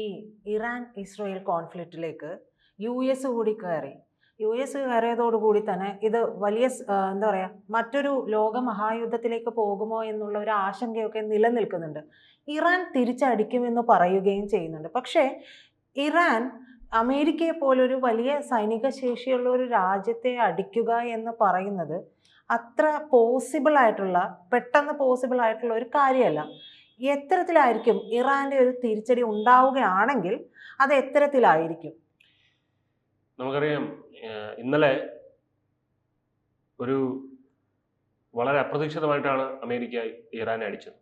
ഈ Iran Israel കോൺഫ്ലിക്റ്റിലേക്ക് U S കൂടി കയറി. യു എസ് കയറിയതോടുകൂടി തന്നെ ഇത് വലിയ എന്താ പറയുക മറ്റൊരു ലോക മഹായുദ്ധത്തിലേക്ക് പോകുമോ എന്നുള്ള ഒരു ആശങ്കയൊക്കെ നിലനിൽക്കുന്നുണ്ട്. ഇറാൻ തിരിച്ചടിക്കുമെന്ന് പറയുകയും ചെയ്യുന്നുണ്ട്. പക്ഷേ ഇറാൻ അമേരിക്കയെ പോലൊരു വലിയ സൈനിക ശേഷിയുള്ള ഒരു രാജ്യത്തെ അടിക്കുക എന്ന് പറയുന്നത് അത്ര പോസിബിൾ ആയിട്ടുള്ള പെട്ടെന്ന് പോസിബിൾ ആയിട്ടുള്ള ഒരു കാര്യമല്ല. എത്തരത്തിലായിരിക്കും ഇറാന്റെ ഒരു തിരിച്ചടി ഉണ്ടാവുകയാണെങ്കിൽ അത് എത്തരത്തിലായിരിക്കും നമുക്കറിയാം ഇന്നലെ ഒരു വളരെ അപ്രതീക്ഷിതമായിട്ടാണ് അമേരിക്ക ഇറാനെ അടിച്ചത്.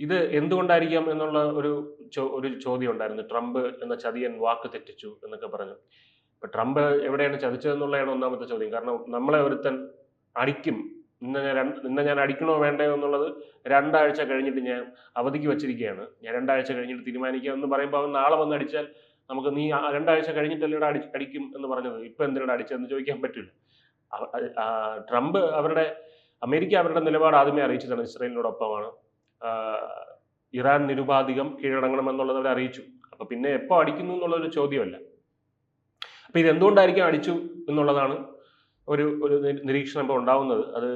ഇത് എന്തുകൊണ്ടായിരിക്കാം എന്നുള്ള ഒരു ഒരു ചോദ്യം ഉണ്ടായിരുന്നു. ട്രംപ് എന്ന ചതിയൻ വാക്ക് തെറ്റിച്ചു എന്നൊക്കെ പറഞ്ഞു. ഇപ്പൊ ട്രംപ് എവിടെയാണ് ചതിച്ചതെന്നുള്ളതാണ് ഒന്നാമത്തെ ചോദ്യം. കാരണം നമ്മളെ ഒരുത്തൻ അടിക്കും ഇന്ന് ഞാൻ രണ്ട്- ഇന്ന് ഞാൻ അടിക്കണോ വേണ്ടയോ എന്നുള്ളത് രണ്ടാഴ്ച കഴിഞ്ഞിട്ട് ഞാൻ അവധിക്ക് വെച്ചിരിക്കുകയാണ് ഞാൻ രണ്ടാഴ്ച കഴിഞ്ഞിട്ട് തീരുമാനിക്കാം എന്ന് പറയുമ്പോൾ അവൻ നാളെ വന്ന് അടിച്ചാൽ നമുക്ക് നീ രണ്ടാഴ്ച കഴിഞ്ഞിട്ടല്ലേ അടി അടിക്കും എന്ന് പറഞ്ഞത്. ഇപ്പം എന്തിനാണ് അടിച്ചതെന്ന് ചോദിക്കാൻ പറ്റില്ല. ട്രംപ് അവരുടെ അമേരിക്ക അവരുടെ നിലപാട് ആദ്യമേ അറിയിച്ചതാണ് ഇസ്രയേലിനോടൊപ്പമാണ്. ഇറാൻ നിരുപാധികം കീഴടങ്ങണമെന്നുള്ളത് അവർ അറിയിച്ചു. അപ്പൊ പിന്നെ എപ്പോൾ അടിക്കുന്നു എന്നുള്ളൊരു ചോദ്യമല്ല. അപ്പൊ ഇത് എന്തുകൊണ്ടായിരിക്കും അടിച്ചു എന്നുള്ളതാണ് ഒരു ഒരു നിരീക്ഷണം ഇപ്പോൾ ഉണ്ടാവുന്നത്. അത്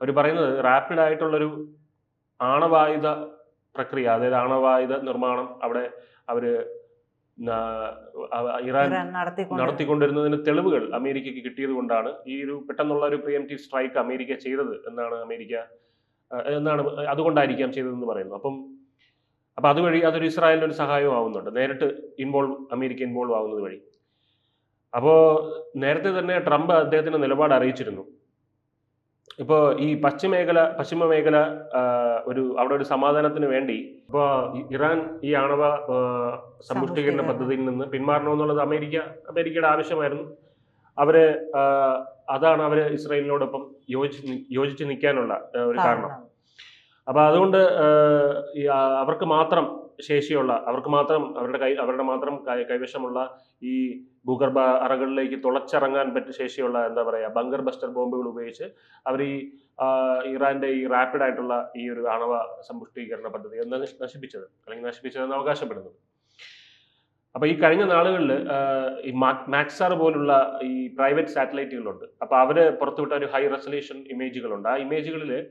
അവർ പറയുന്നത് റാപ്പിഡ് ആയിട്ടുള്ളൊരു ആണവായുധ പ്രക്രിയ അതായത് ആണവായുധ നിർമ്മാണം അവിടെ അവർ ഇറാൻ നടത്തിക്കൊണ്ടിരുന്നതിന് തെളിവുകൾ അമേരിക്കയ്ക്ക് കിട്ടിയത് കൊണ്ടാണ്. ഈ ഒരു പെട്ടെന്നുള്ള ഒരു പ്രിയംറ്റീവ് സ്ട്രൈക്ക് അമേരിക്ക ചെയ്തത് എന്നാണ് അമേരിക്ക എന്നാണ് അതുകൊണ്ടായിരിക്കാം ചെയ്തതെന്ന് പറയുന്നു അപ്പം അപ്പം അതുവഴി അതൊരു ഇസ്രായേലിന് ഒരു സഹായവും ആവുന്നുണ്ട്. നേരിട്ട് ഇൻവോൾവ് അമേരിക്ക ഇൻവോൾവ് ആവുന്നത് വഴി. അപ്പോൾ നേരത്തെ തന്നെ ട്രംപ് അദ്ദേഹത്തിന്റെ നിലപാട് അറിയിച്ചിരുന്നു. ഇപ്പോൾ ഈ പശ്ചിമേഖല പശ്ചിമ മേഖല ഒരു അവിടെ ഒരു സമാധാനത്തിന് വേണ്ടി ഇപ്പോൾ ഇറാൻ ഈ ആണവ സമ്പുഷ്ടീകരണ പദ്ധതിയിൽ നിന്ന് പിന്മാറണമെന്നുള്ളത് അമേരിക്ക അമേരിക്കയുടെ ആവശ്യമായിരുന്നു. അവർ അതാണ് അവർ ഇസ്രായേലിനോടൊപ്പം യോജിച്ച് യോജിച്ച് നിൽക്കാനുള്ള ഒരു കാരണം. അപ്പൊ അതുകൊണ്ട് അവർക്ക് മാത്രം ശേഷിയുള്ള അവർക്ക് മാത്രം അവരുടെ കൈ അവരുടെ മാത്രം കൈവശമുള്ള ഈ ഭൂഗർഭ അറകളിലേക്ക് തുളച്ചിറങ്ങാൻ പറ്റിയ ശേഷിയുള്ള എന്താ പറയുക ബങ്കർ ബസ്റ്റർ ബോംബുകൾ ഉപയോഗിച്ച് അവർ ഈ ഇറാന്റെ ഈ റാപ്പിഡ് ആയിട്ടുള്ള ഈ ഒരു ആണവ സമ്പുഷ്ടീകരണ പദ്ധതി എന്ന് നശി- നശിപ്പിച്ചത് അല്ലെങ്കിൽ നശിപ്പിച്ചതെന്ന് അവകാശപ്പെടുന്നത്. അപ്പൊ ഈ കഴിഞ്ഞ നാളുകളിൽ ഈ മാക്സാർ പോലുള്ള ഈ പ്രൈവറ്റ് സാറ്റലൈറ്റുകളുണ്ട്. അപ്പൊ അവർ പുറത്തുവിട്ട ഒരു ഹൈ റെസൊല്യൂഷൻ ഇമേജുകളുണ്ട്. ആ ഇമേജുകളിൽ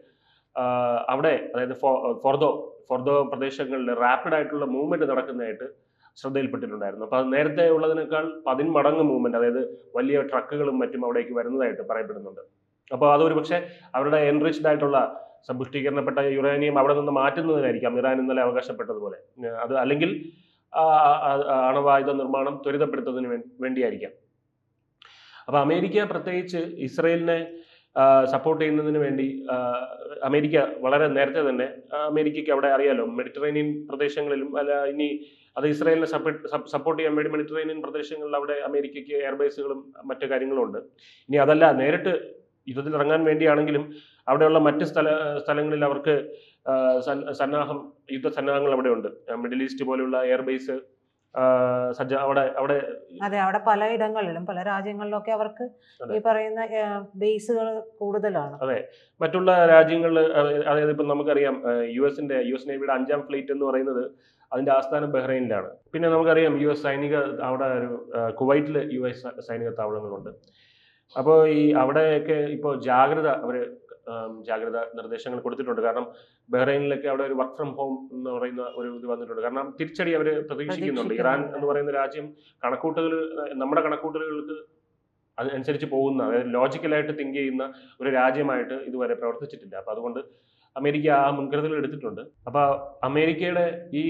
അവിടെ അതായത് ഫോർ ഫോർദോ ഫോർദോ പ്രദേശങ്ങളിൽ റാപ്പിഡ് ആയിട്ടുള്ള മൂവ്മെന്റ് നടക്കുന്നതായിട്ട് ശ്രദ്ധയിൽപ്പെട്ടിട്ടുണ്ടായിരുന്നു. അപ്പൊ അത് നേരത്തെ ഉള്ളതിനേക്കാൾ പതിന്മടങ്ങ് മൂവ്മെന്റ് അതായത് വലിയ ട്രക്കുകളും മറ്റും അവിടേക്ക് വരുന്നതായിട്ട് പറയപ്പെടുന്നുണ്ട്. അപ്പോൾ അതൊരു പക്ഷേ അവരുടെ എൻറിച്ച്ഡ് ആയിട്ടുള്ള സമ്പുഷ്ടീകരണപ്പെട്ട യുറേനിയം അവിടെ നിന്ന് മാറ്റുന്നതിനായിരിക്കാം ഇറാൻ ഇന്നലെ അവകാശപ്പെട്ടതുപോലെ. അത് അല്ലെങ്കിൽ അണവായുധ നിർമ്മാണം ത്വരിതപ്പെടുത്തുന്നതിന് വേണ്ടിയായിരിക്കാം. അപ്പോൾ അമേരിക്ക പ്രത്യേകിച്ച് ഇസ്രയേലിനെ സപ്പോർട്ട് ചെയ്യുന്നതിന് വേണ്ടി അമേരിക്ക വളരെ നേരത്തെ തന്നെ അമേരിക്കയ്ക്ക് അവിടെ അറിയാലോ മെഡിറ്ററേനിയൻ പ്രദേശങ്ങളിലും അല്ല ഇനി അത് ഇസ്രായേലിനെ സപ്പോർട്ട് ചെയ്യാൻ വേണ്ടി മെഡിറ്ററേനിയൻ പ്രദേശങ്ങളിൽ അവിടെ അമേരിക്കയ്ക്ക് എയർബേസുകളും മറ്റു കാര്യങ്ങളും ഉണ്ട് ഇനി അതല്ല നേരിട്ട് യുദ്ധത്തിൽ ഇറങ്ങാൻ വേണ്ടിയാണെങ്കിലും അവിടെയുള്ള മറ്റ് സ്ഥല സ്ഥലങ്ങളിൽ അവർക്ക് സന്നാഹം യുദ്ധ സന്നാഹം യുദ്ധസന്നാഹങ്ങൾ അവിടെ ഉണ്ട് മിഡിൽ ഈസ്റ്റ് പോലെയുള്ള എയർബേസ് സജ്ജ അവിടെ അവിടെ അതെ അവിടെ പല ഇടങ്ങളിലും പല രാജ്യങ്ങളിലും ഒക്കെ അവർക്ക് ഈ പറയുന്ന ബേസുകൾ കൂടുതലാണ്. അതെ. മറ്റുള്ള രാജ്യങ്ങളിൽ അതായത് ഇപ്പം നമുക്കറിയാം യു എസിന്റെ യു എസ് നേവിയുടെ അഞ്ചാം ഫ്ലീറ്റ് എന്ന് പറയുന്നത് അതിന്റെ ആസ്ഥാനം ബഹ്റൈനിലാണ്. പിന്നെ നമുക്കറിയാം യു എസ് സൈനിക അവിടെ ഒരു കുവൈറ്റിൽ യു എസ് സൈനിക താവളങ്ങളുണ്ട് അപ്പോൾ ഈ അവിടെയൊക്കെ ഇപ്പോൾ ജാഗ്രത അവർ ജാഗ്രത നിർദ്ദേശങ്ങൾ കൊടുത്തിട്ടുണ്ട്. കാരണം ബഹ്റൈനിലൊക്കെ അവിടെ ഒരു വർക്ക് ഫ്രം ഹോം എന്ന് പറയുന്ന ഒരു ഇത് വന്നിട്ടുണ്ട്. കാരണം തിരിച്ചടി അവർ പ്രതീക്ഷിക്കുന്നുണ്ട്. ഇറാൻ എന്ന് പറയുന്ന രാജ്യം കണക്കൂട്ടുകൾ നമ്മുടെ കണക്കൂട്ടലുകൾക്ക് അതനുസരിച്ച് പോകുന്ന അതായത് ലോജിക്കലായിട്ട് തിങ്ക് ചെയ്യുന്ന ഒരു രാജ്യമായിട്ട് ഇതുവരെ പ്രവർത്തിച്ചിട്ടില്ല. അപ്പൊ അതുകൊണ്ട് അമേരിക്ക ആ മുൻകരുതൽ എടുത്തിട്ടുണ്ട്. അപ്പൊ അമേരിക്കയുടെ ഈ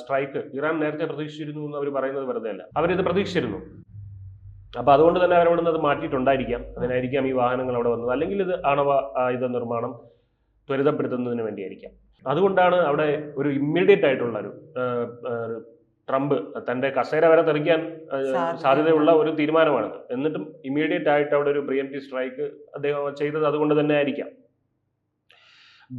സ്ട്രൈക്ക് ഇറാൻ നേരത്തെ പ്രതീക്ഷിച്ചിരുന്നു എന്ന് അവർ പറയുന്നത് വെറുതെ അല്ല. അവരിത് പ്രതീക്ഷിച്ചിരുന്നു. അപ്പൊ അതുകൊണ്ട് തന്നെ അവരവിടെ അത് മാറ്റിയിട്ടുണ്ടായിരിക്കാം. അതിനായിരിക്കാം ഈ വാഹനങ്ങൾ അവിടെ വന്നത്. അല്ലെങ്കിൽ ഇത് ആണവ ആയുധ നിർമ്മാണം ത്വരിതപ്പെടുത്തുന്നതിന് വേണ്ടിയായിരിക്കാം. അതുകൊണ്ടാണ് അവിടെ ഒരു ഇമ്മീഡിയറ്റ് ആയിട്ടുള്ള ഒരു ട്രംപ് തന്റെ കസേര വരെ തെറിക്കാൻ സാധ്യതയുള്ള ഒരു തീരുമാനമാണ് എന്നിട്ടും ഇമ്മീഡിയറ്റ് ആയിട്ട് അവിടെ ഒരു പ്രിയംറ്റീവ് സ്ട്രൈക്ക് അദ്ദേഹം ചെയ്തത് അതുകൊണ്ട് തന്നെ ആയിരിക്കാം.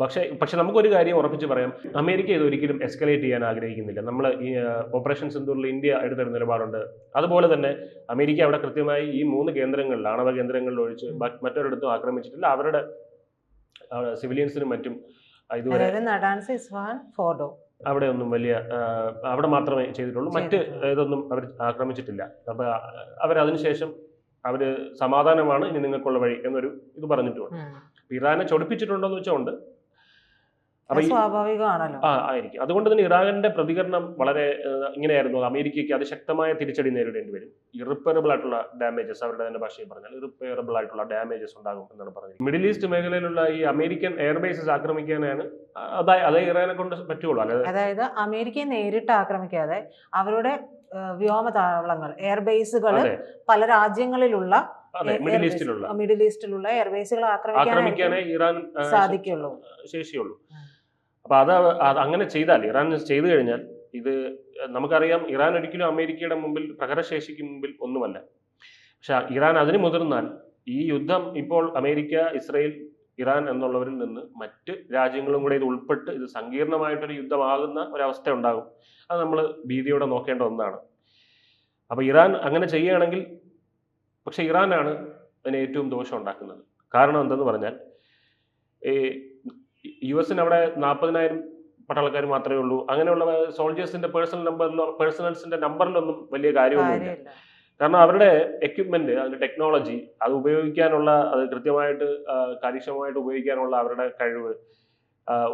പക്ഷേ പക്ഷെ നമുക്കൊരു കാര്യം ഉറപ്പിച്ച് പറയാം. അമേരിക്ക ഇത് ഒരിക്കലും എസ്കലേറ്റ് ചെയ്യാൻ ആഗ്രഹിക്കുന്നില്ല. നമ്മൾ ഈ ഓപ്പറേഷൻ സിന്ധൂറിൽ ഇന്ത്യ എടുത്തൊരു നിലപാടുണ്ട്. അതുപോലെ തന്നെ അമേരിക്ക അവിടെ കൃത്യമായി ഈ മൂന്ന് കേന്ദ്രങ്ങളിൽ ആണവ കേന്ദ്രങ്ങളിൽ ഒഴിച്ച് മറ്റൊരിടത്തും ആക്രമിച്ചിട്ടില്ല. അവരുടെ സിവിലിയൻസിനും മറ്റും ഇതുവരെ ഫോർഡോ. അവിടെ ഒന്നും വലിയ അവിടെ മാത്രമേ ചെയ്തിട്ടുള്ളൂ. മറ്റ് ഇതൊന്നും അവർ ആക്രമിച്ചിട്ടില്ല. അപ്പോൾ അവരതിനുശേഷം അവർ സമാധാനമാണ് ഇനി നിങ്ങൾക്കുള്ള വഴി എന്നൊരു ഇത് പറഞ്ഞിട്ടുണ്ട്. ഇറാനെ ചൊടിപ്പിച്ചിട്ടുണ്ടോ എന്ന് വെച്ചാൽ ഉണ്ട്. സ്വാഭാവികമാണല്ലോ. ആ ആയിരിക്കും. അതുകൊണ്ട് തന്നെ ഇറാഖിന്റെ പ്രതികരണം വളരെ ഇങ്ങനെയായിരുന്നു. അമേരിക്കയ്ക്ക് അതിശക്തമായ തിരിച്ചടി നേരിടേണ്ടി വരും. ഇറിപ്പയറബിൾ ആയിട്ടുള്ള ഡാമേജസ് അവരുടെ തന്നെ ഭാഷയിൽ പറഞ്ഞാൽ ഇറിപ്പയറബിൾ ആയിട്ടുള്ള ഡാമേജസ് ഉണ്ടാകും എന്നാണ് പറഞ്ഞത് മിഡിൽ ഈസ്റ്റ് മേഖലയിലുള്ള ഈ അമേരിക്കൻ എയർബേസസ് ആക്രമിക്കാനാണ് അതായത് അതേ ഇറാനെ കൊണ്ട് പറ്റുള്ളൂ അല്ലാതെ അതായത് അമേരിക്കയെ നേരിട്ട് ആക്രമിക്കാതെ അവരുടെ വ്യോമതാവളങ്ങൾ എയർബേസുകൾ പല രാജ്യങ്ങളിലുള്ള മിഡിൽ ഈസ്റ്റിലുള്ള. മിഡിൽ ഈസ്റ്റിലുള്ള എയർബേസുകൾ ആക്രമിക്കാനേ ഇറാൻ സാധിക്കുള്ളൂ. ശേഷിയുള്ളൂ. ഉം. അപ്പൊ അത് അങ്ങനെ ചെയ്താൽ ഇറാൻ ചെയ്തു കഴിഞ്ഞാൽ ഇത് നമുക്കറിയാം ഇറാൻ ഒരിക്കലും അമേരിക്കയുടെ മുമ്പിൽ പ്രഹരശേഷിക്ക് മുമ്പിൽ ഒന്നുമല്ല. പക്ഷെ ഇറാൻ അതിന് മുതിർന്നാൽ ഈ യുദ്ധം ഇപ്പോൾ അമേരിക്ക ഇസ്രയേൽ ഇറാൻ എന്നുള്ളവരിൽ നിന്ന് മറ്റ് രാജ്യങ്ങളും കൂടെ ഇത് ഉൾപ്പെട്ട് ഇത് സങ്കീർണമായിട്ടൊരു യുദ്ധമാകുന്ന ഒരവസ്ഥ ഉണ്ടാകും. അത് നമ്മൾ ഭീതിയോടെ നോക്കേണ്ട ഒന്നാണ്. അപ്പോൾ ഇറാൻ അങ്ങനെ ചെയ്യുകയാണെങ്കിൽ പക്ഷെ ഇറാനാണ് അതിന് ഏറ്റവും ദോഷം ഉണ്ടാക്കുന്നത്. കാരണം എന്തെന്ന് പറഞ്ഞാൽ യു എസിന് അവിടെ നാൽപ്പതിനായിരം പട്ടാളക്കാർ മാത്രമേ ഉള്ളൂ. അങ്ങനെയുള്ള സോൾജേഴ്സിന്റെ പേഴ്സണൽ നമ്പറിലോ പേഴ്സണൽസിന്റെ നമ്പറിലൊന്നും വലിയ കാര്യമൊന്നുമില്ല. കാരണം അവരുടെ എക്യുപ്മെന്റ് അതിന്റെ ടെക്നോളജി അത് ഉപയോഗിക്കാനുള്ള അത് കൃത്യമായിട്ട് കാര്യക്ഷമമായിട്ട് ഉപയോഗിക്കാനുള്ള അവരുടെ കഴിവ്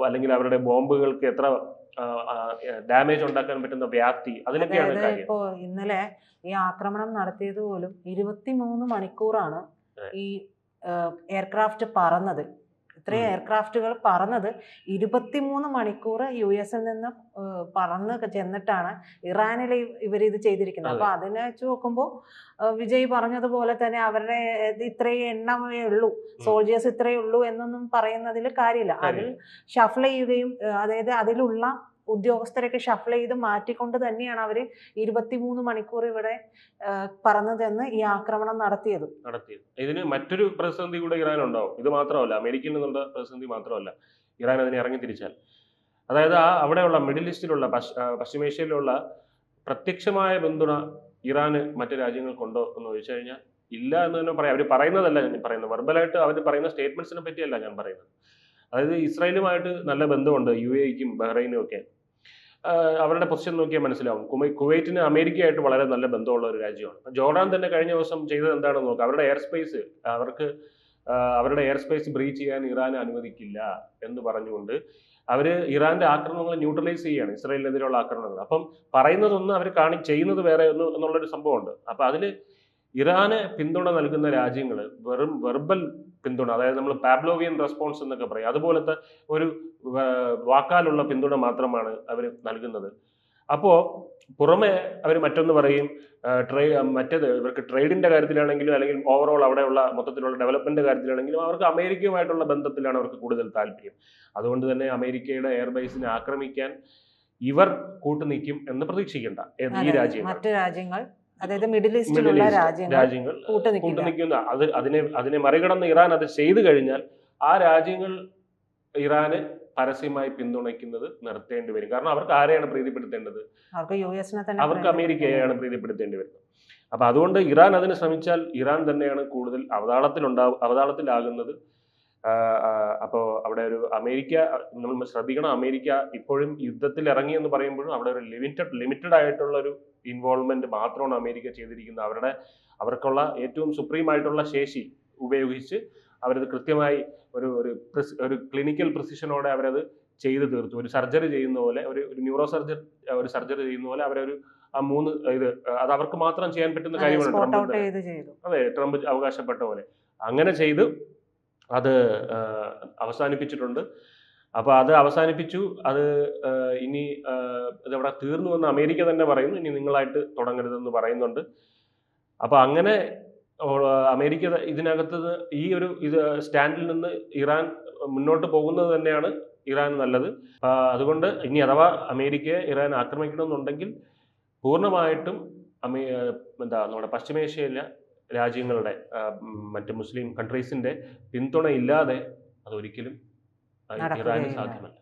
അല്ലെങ്കിൽ അവരുടെ ബോംബുകൾക്ക് എത്ര ഡാമേജ് ഉണ്ടാക്കാൻ പറ്റുന്ന വ്യാപ്തി അതിനൊക്കെയാണ് ഇപ്പോ ഇന്നലെ ഈ ആക്രമണം നടത്തിയത് പോലും ഇരുപത്തിമൂന്ന് മണിക്കൂറാണ് ഈ എയർക്രാഫ്റ്റ് പറന്നത്. ഇത്രയും. എയർക്രാഫ്റ്റുകൾ പറന്നത് ഇരുപത്തിമൂന്ന് മണിക്കൂർ യു എസിൽ നിന്ന് പറന്ന് ചെന്നിട്ടാണ് ഇറാനിൽ ഇവർ ഇത് ചെയ്തിരിക്കുന്നത്. അപ്പൊ അതിനെ വെച്ച് നോക്കുമ്പോൾ വിജയ് പറഞ്ഞതുപോലെ തന്നെ അവരുടെ ഇത് ഇത്രയും എണ്ണമേ ഉള്ളൂ സോൾജേഴ്സ് ഇത്രയേ ഉള്ളൂ എന്നൊന്നും പറയുന്നതിൽ കാര്യമില്ല. അതിൽ ഷഫിൾ ചെയ്യുകയും അതായത് അതിലുള്ള ഉദ്യോഗസ്ഥരൊക്കെ ഷഫിൾ ചെയ്ത് മാറ്റിക്കൊണ്ട് തന്നെയാണ് അവർ ഇരുപത്തിമൂന്ന് മണിക്കൂർ ഇവിടെ പറഞ്ഞതെന്ന് ഈ ആക്രമണം നടത്തിയത്. നടത്തിയത്. ഇതിന് മറ്റൊരു പ്രതിസന്ധി കൂടെ ഇറാൻ ഉണ്ടാവും ഇത് മാത്രമല്ല അമേരിക്കയിൽ നിന്നുള്ള പ്രതിസന്ധി മാത്രമല്ല ഇറാൻ അതിനെ ഇറങ്ങി തിരിച്ചാൽ. അതായത് ആ അവിടെയുള്ള മിഡിൽ ഈസ്റ്റിലുള്ള പശ്ചിമേഷ്യയിലുള്ള പ്രത്യക്ഷമായ പിന്തുണ ഇറാന് മറ്റു രാജ്യങ്ങൾക്കുണ്ടോ എന്ന് ചോദിച്ചു കഴിഞ്ഞാൽ ഇല്ല എന്ന് തന്നെ പറയാം. അവർ പറയുന്നതല്ല ഞാൻ പറയുന്നത്. വെർബലായിട്ട് അവർ പറയുന്ന സ്റ്റേറ്റ്മെന്റ്സിനെ പറ്റിയല്ല ഞാൻ പറയുന്നത്. അതായത് ഇസ്രായേലുമായിട്ട് നല്ല ബന്ധമുണ്ട് യു എക്കും ബഹ്റൈനും ഒക്കെ. അവരുടെ പൊസിഷൻ നോക്കിയാൽ മനസ്സിലാവും. കുവൈ- കുവൈറ്റിന് അമേരിക്കയായിട്ട് വളരെ നല്ല ബന്ധമുള്ള ഒരു രാജ്യമാണ്. ജോർഡാൻ തന്നെ കഴിഞ്ഞ ദിവസം ചെയ്തത് എന്താണെന്ന് നോക്കുക അവരുടെ എയർ സ്പേസ് അവർക്ക് അവരുടെ എയർ സ്പേസ് ബ്രീച്ച് ചെയ്യാൻ ഇറാൻ അനുവദിക്കില്ല എന്ന് പറഞ്ഞുകൊണ്ട് അവർ ഇറാന്റെ ആക്രമണങ്ങൾ ന്യൂട്രലൈസ് ചെയ്യുകയാണ് ഇസ്രായേലിനെതിരെയുള്ള ആക്രമണങ്ങൾ. അപ്പം പറയുന്നതൊന്ന് അവർ കാണി ചെയ്യുന്നത് വേറെ ഒന്ന് എന്നുള്ളൊരു സംഭവമുണ്ട്. അപ്പം അതിൽ ഇറാന് പിന്തുണ നൽകുന്ന രാജ്യങ്ങൾ വെറും വെർബൽ പിന്തുണ. അതായത് നമ്മൾ പാബ്ലോവിയൻ റെസ്പോൺസ് എന്നൊക്കെ പറയും. അതുപോലത്തെ ഒരു വാക്കാലുള്ള പിന്തുണ മാത്രമാണ് അവർ നൽകുന്നത്. അപ്പോൾ പുറമെ അവർ മറ്റൊന്ന് പറയും ട്രേ മറ്റേത് ഇവർക്ക് ട്രേഡിന്റെ കാര്യത്തിലാണെങ്കിലും അല്ലെങ്കിൽ ഓവറോൾ അവിടെയുള്ള മൊത്തത്തിലുള്ള ഡെവലപ്മെന്റ് കാര്യത്തിലാണെങ്കിലും അവർക്ക് അമേരിക്കയുമായിട്ടുള്ള ബന്ധത്തിലാണ് അവർക്ക് കൂടുതൽ താല്പര്യം. അതുകൊണ്ട് തന്നെ അമേരിക്കയുടെ എയർബേസിനെ ആക്രമിക്കാൻ ഇവർ കൂട്ടുനിൽക്കും എന്ന് പ്രതീക്ഷിക്കേണ്ട. ഈ രാജ്യം രാജ്യങ്ങൾ. മറ്റ് രാജ്യങ്ങൾ അതായത് മിഡിൽ ഈസ്റ്റിലുള്ള രാജ്യങ്ങൾ കൂട്ടുനിൽക്കുന്ന അത് അതിനെ അതിനെ മറികടന്ന് ഇറാൻ അത് ചെയ്തു കഴിഞ്ഞാൽ ആ രാജ്യങ്ങൾ ഇറാന് പരസ്യമായി പിന്തുണയ്ക്കുന്നത് നിർത്തേണ്ടി വരും. കാരണം അവർക്ക് ആരെയാണ് പ്രീതിപ്പെടുത്തേണ്ടത്? അവർക്ക് അമേരിക്കയാണ്. അമേരിക്കയെയാണ് പ്രീതിപ്പെടുത്തേണ്ടി വരുന്നത്. അപ്പൊ അതുകൊണ്ട് ഇറാൻ അതിന് ശ്രമിച്ചാൽ ഇറാൻ തന്നെയാണ് കൂടുതൽ അവതാളത്തിലുണ്ടാവും അവതാളത്തിലാകുന്നത്. അപ്പോൾ അവിടെ ഒരു അമേരിക്ക നമ്മൾ ശ്രദ്ധിക്കണം അമേരിക്ക ഇപ്പോഴും യുദ്ധത്തിൽ ഇറങ്ങി എന്ന് പറയുമ്പോഴും അവിടെ ഒരു ലിമിറ്റഡ് ലിമിറ്റഡ് ആയിട്ടുള്ള ഒരു ഇൻവോൾവ്മെന്റ് മാത്രമാണ് അമേരിക്ക ചെയ്തിരിക്കുന്നത്. അവരുടെ അവർക്കുള്ള ഏറ്റവും സുപ്രീം ആയിട്ടുള്ള ശേഷി ഉപയോഗിച്ച് അവരത് കൃത്യമായി ഒരു ഒരു ഒരു ക്ലിനിക്കൽ പ്രിസിഷനോടെ അവരത് ചെയ്തു തീർത്തു. ഒരു സർജറി ചെയ്യുന്ന പോലെ ഒരു ഒരു ന്യൂറോ സർജർ ഒരു സർജറി ചെയ്യുന്ന പോലെ അവരൊരു ആ മൂന്ന് ഇത് അത് അവർക്ക് മാത്രം ചെയ്യാൻ പറ്റുന്ന കാര്യമാണ് ട്രംപ് അതെ ട്രംപ് അവകാശപ്പെട്ട പോലെ. അങ്ങനെ ചെയ്ത് അത് അവസാനിപ്പിച്ചിട്ടുണ്ട്. അപ്പോൾ അത് അവസാനിപ്പിച്ചു. അത് ഇനി ഇതവിടെ തീർന്നു എന്ന് അമേരിക്ക തന്നെ പറയുന്നു. ഇനി നിങ്ങളായിട്ട് തുടങ്ങരുതെന്ന് പറയുന്നുണ്ട്. അപ്പോൾ അങ്ങനെ അമേരിക്ക ഇതിനകത്ത് ഈ ഒരു ഇത് സ്റ്റാൻഡിൽ നിന്ന് ഇറാൻ മുന്നോട്ട് പോകുന്നത് തന്നെയാണ് ഇറാൻ നല്ലത്. അതുകൊണ്ട് ഇനി അഥവാ അമേരിക്കയെ ഇറാൻ ആക്രമിക്കണമെന്നുണ്ടെങ്കിൽ പൂർണമായിട്ടും അമേ എന്താ നമ്മുടെ പശ്ചിമേഷ്യയിലെ രാജ്യങ്ങളുടെ മറ്റ് മുസ്ലിം കൺട്രീസിന്റെ പിന്തുണയില്ലാതെ അതൊരിക്കലും ഇറാന് സാധ്യമല്ല.